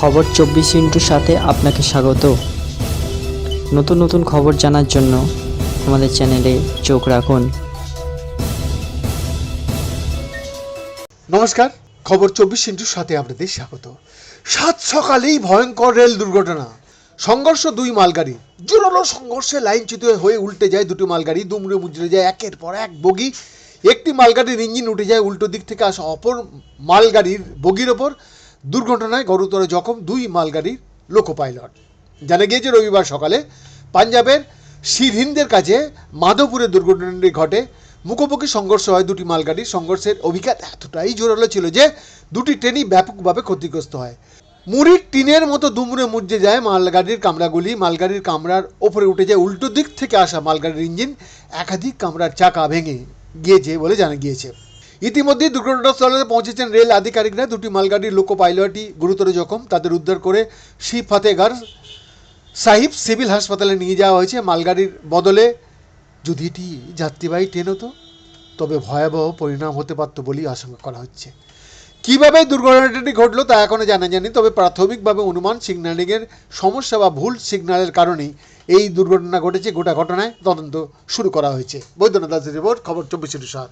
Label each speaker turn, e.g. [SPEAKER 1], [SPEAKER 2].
[SPEAKER 1] খবর চব্বিশ ইন্টুর সাথে আপনাকে স্বাগত। নতুন নতুন খবর জানার জন্য আমাদের চ্যানেলে চোখ রাখুন।
[SPEAKER 2] নমস্কার, খবর চব্বিশ ইন্টুর সাথে আপনাদের স্বাগত। সাত সকালেই ভয়ঙ্কর রেল দুর্ঘটনা। সংঘর্ষ দুই মালগাড়ি। জোরালো সংঘর্ষে লাইনচ্যুত হয়ে উল্টে যায় দুটি মালগাড়ি, দুমড়ে মুচড়ে যায় একের পর এক বগি। একটি মালগাড়ির ইঞ্জিন উঠে যায় উল্টো দিক থেকে আসা অপর মালগাড়ির বগির ওপর। দুর্ঘটনায় গুরুতর জখম দুই মালগাড়ির লোকো পাইলট জানা গিয়েছে, রবিবার সকালে পাঞ্জাবের সিরহিন্দের কাছে মাধবপুরে দুর্ঘটনাটি ঘটে। মুখোমুখি সংঘর্ষ হয় দুটি মালগাড়ির। সংঘর্ষের অভিজ্ঞতা এতটাই জোরালো ছিল যে দুটি ট্রেনই ব্যাপকভাবে ক্ষতিগ্রস্ত হয়। মুড়ির টিনের মতো দুমড়ে মুজে যায় মালগাড়ির কামরাগুলি। মালগাড়ির কামরার ওপরে উঠে যায় উল্টো দিক থেকে আসা মালগাড়ির ইঞ্জিন। একাধিক কামরার চাকা ভেঙে গিয়েছে বলে জানা গিয়েছে। ইতিমধ্যে দুর্ঘটনাস্থলে পৌঁছেছেন রেল আধিকারিকরা। দুটি মালগাড়ির লোকো পাইলটই গুরুতর জখম। তাদের উদ্ধার করে শি ফাতেগার সাহিব সিভিল হাসপাতালে নিয়ে যাওয়া হয়েছে। মালগাড়ির বদলে যদি এটি যাত্রীবাহী ট্রেন হতো তবে ভয়াবহ পরিণাম হতে পারত বলেই আশঙ্কা করা হচ্ছে। কীভাবে দুর্ঘটনাটি ঘটলো তা এখনও জানা যায়নি, তবে প্রাথমিকভাবে অনুমান সিগন্যালিংয়ের সমস্যা বা ভুল সিগন্যালের কারণেই এই দুর্ঘটনা ঘটেছে। গোটা ঘটনায় তদন্ত শুরু করা হয়েছে। বৈদ্যনাথ দাসের রিপোর্ট, খবর চব্বিশ সাত